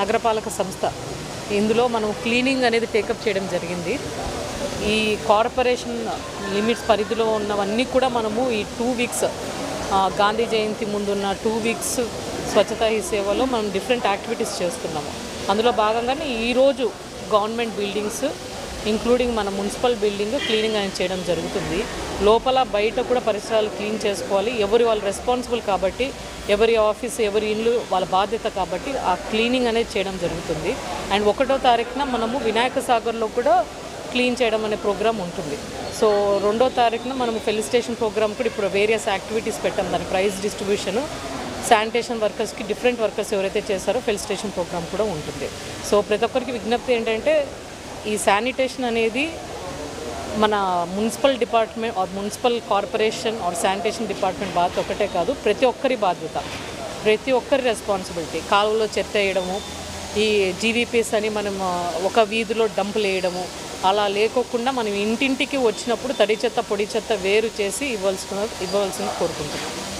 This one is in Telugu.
నగరపాలక సంస్థ. ఇందులో మనం క్లీనింగ్ అనేది టేకప్ చేయడం జరిగింది. ఈ కార్పొరేషన్ లిమిట్స్ పరిధిలో ఉన్నవన్నీ కూడా మనము ఈ టూ వీక్స్ గాంధీ జయంతి ముందున్న టూ వీక్స్ స్వచ్ఛతా ఈ సేవలో మనం డిఫరెంట్ యాక్టివిటీస్ చేస్తున్నాము. అందులో భాగంగానే ఈరోజు గవర్నమెంట్ బిల్డింగ్స్ ఇంక్లూడింగ్ మన మున్సిపల్ బిల్డింగ్ క్లీనింగ్ అనేది చేయడం జరుగుతుంది. లోపల బయట కూడా పరిసరాలు క్లీన్ చేసుకోవాలి. ఎవరి వాళ్ళు రెస్పాన్సిబుల్ కాబట్టి ఎవరి ఆఫీస్ ఎవరి ఇల్లు వాళ్ళ బాధ్యత కాబట్టి ఆ క్లీనింగ్ అనేది చేయడం జరుగుతుంది. అండ్ ఒకటో తారీఖున మనము వినాయక సాగర్లో కూడా క్లీన్ చేయడం అనే ప్రోగ్రామ్ ఉంటుంది. సో రెండో తారీఖున మనం ఫెలిసిటేషన్ ప్రోగ్రామ్ కూడా ఇప్పుడు వేరియస్ యాక్టివిటీస్ పెట్టాం. దాని ప్రైజ్ డిస్ట్రిబ్యూషన్ శానిటేషన్ వర్కర్స్కి డిఫరెంట్ వర్కర్స్ ఎవరైతే చేస్తారో ఫెలిసిటేషన్ ప్రోగ్రామ్ కూడా ఉంటుంది. సో ప్రతి ఒక్కరికి విజ్ఞప్తి ఏంటంటే ఈ శానిటేషన్ అనేది మన municipal department or municipal corporation or sanitation department బాధ్యత ఒకటే కాదు ప్రతి ఒక్కరి బాధ్యత ప్రతి ఒక్కరి రెస్పాన్సిబిలిటీ కాలువలో చెత్త వేయడము ఈ జీవీపీస్ అని మనం ఒక వీధిలో డంపులు వేయడము అలా లేకోకుండా మనం ఇంటింటికి వచ్చినప్పుడు తడి చెత్త పొడి చెత్త వేరు చేసి ఇవ్వాల్సిన ఇవ్వవలసింది కోరుకుంటున్నాం.